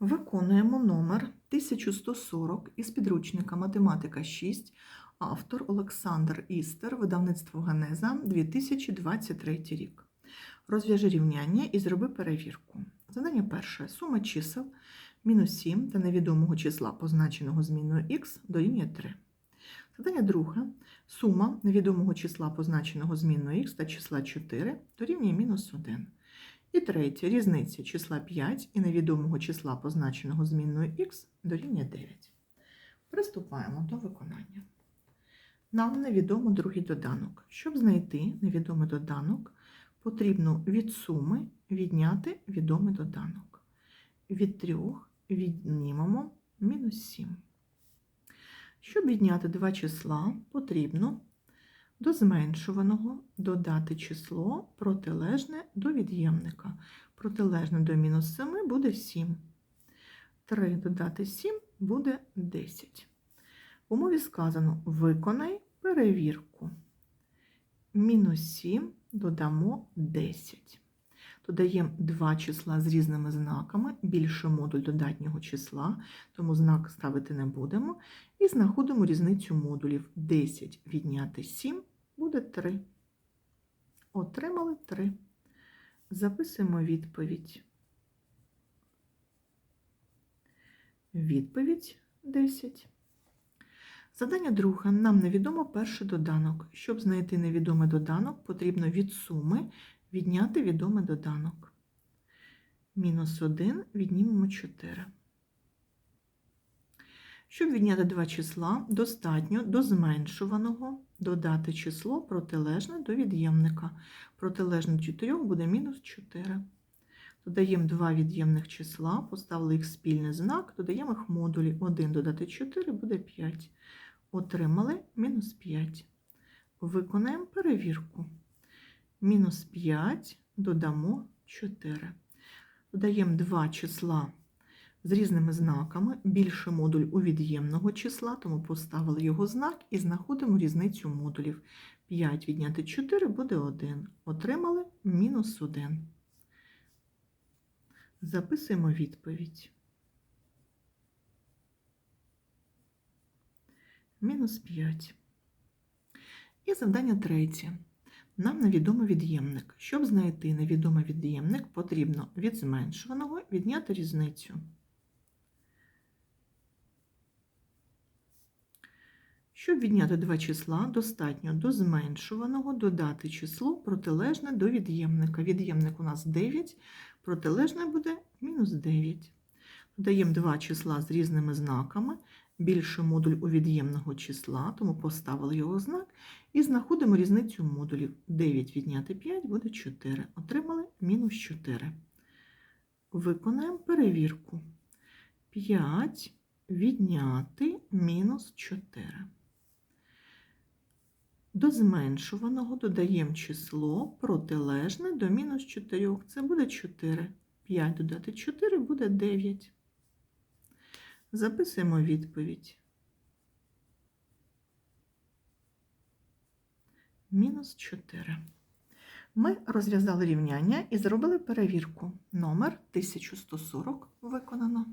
Виконуємо номер 1140 із підручника Математика 6, автор Олександр Істер, видавництво Генеза 2023 рік. Розв'яжи рівняння і зроби перевірку. Задання перше. Сума чисел мінус 7 та невідомого числа, позначеного змінною х, дорівнює 3. Задання друге. Сума невідомого числа, позначеного змінною х та числа 4, дорівнює мінус 1. І третє. Різниця числа 5 і невідомого числа, позначеного змінною х, дорівнює 9. Приступаємо до виконання. Нам невідомо другий доданок. Щоб знайти невідомий доданок, потрібно від суми відняти відомий доданок. Від 3 віднімемо мінус 7. Щоб відняти два числа, потрібно до зменшуваного додати число протилежне до від'ємника. Протилежне до мінус 7 буде 7. 3 додати 7 буде 10. В умові сказано виконай перевірку. Мінус 7 додамо 10. Додаємо два числа з різними знаками, більше модуль додатнього числа, тому знак ставити не будемо. І знаходимо різницю модулів. 10 відняти 7 буде 3. Отримали 3. Записуємо відповідь. Відповідь 10. Задання друге. Нам невідомо перший доданок. Щоб знайти невідомий доданок, потрібно від суми відняти відомий доданок. Мінус 1 віднімемо 4. Щоб відняти два числа, достатньо до зменшуваного додати число протилежне до від'ємника. Протилежне 4 буде мінус 4. Додаємо два від'ємних числа, поставили їх спільний знак, додаємо їх модулі. 1 додати 4 буде 5. Отримали мінус 5. Виконаємо перевірку. Мінус 5 додамо 4. Додаємо два числа з різними знаками, більше модуль у від'ємного числа, тому поставили його знак і знаходимо різницю модулів. 5 відняти 4 буде 1. Отримали мінус 1. Записуємо відповідь. Мінус 5. І завдання третє. Нам невідомий від'ємник. Щоб знайти невідомий від'ємник, потрібно від зменшуваного відняти різницю. Щоб відняти два числа, достатньо до зменшуваного додати число протилежне до від'ємника. Від'ємник у нас 9, протилежне буде мінус 9. Додаємо два числа з різними знаками, більше модуль у від'ємного числа, тому поставили його знак, і знаходимо різницю модулів. 9 відняти 5 буде 4. Отримали мінус 4. Виконаємо перевірку. 5 відняти мінус 4. До зменшуваного додаємо число протилежне до мінус 4. Це буде 4. 5 додати 4 буде 9. Записуємо відповідь. Мінус 4. Ми розв'язали рівняння і зробили перевірку. Номер 1140 виконано.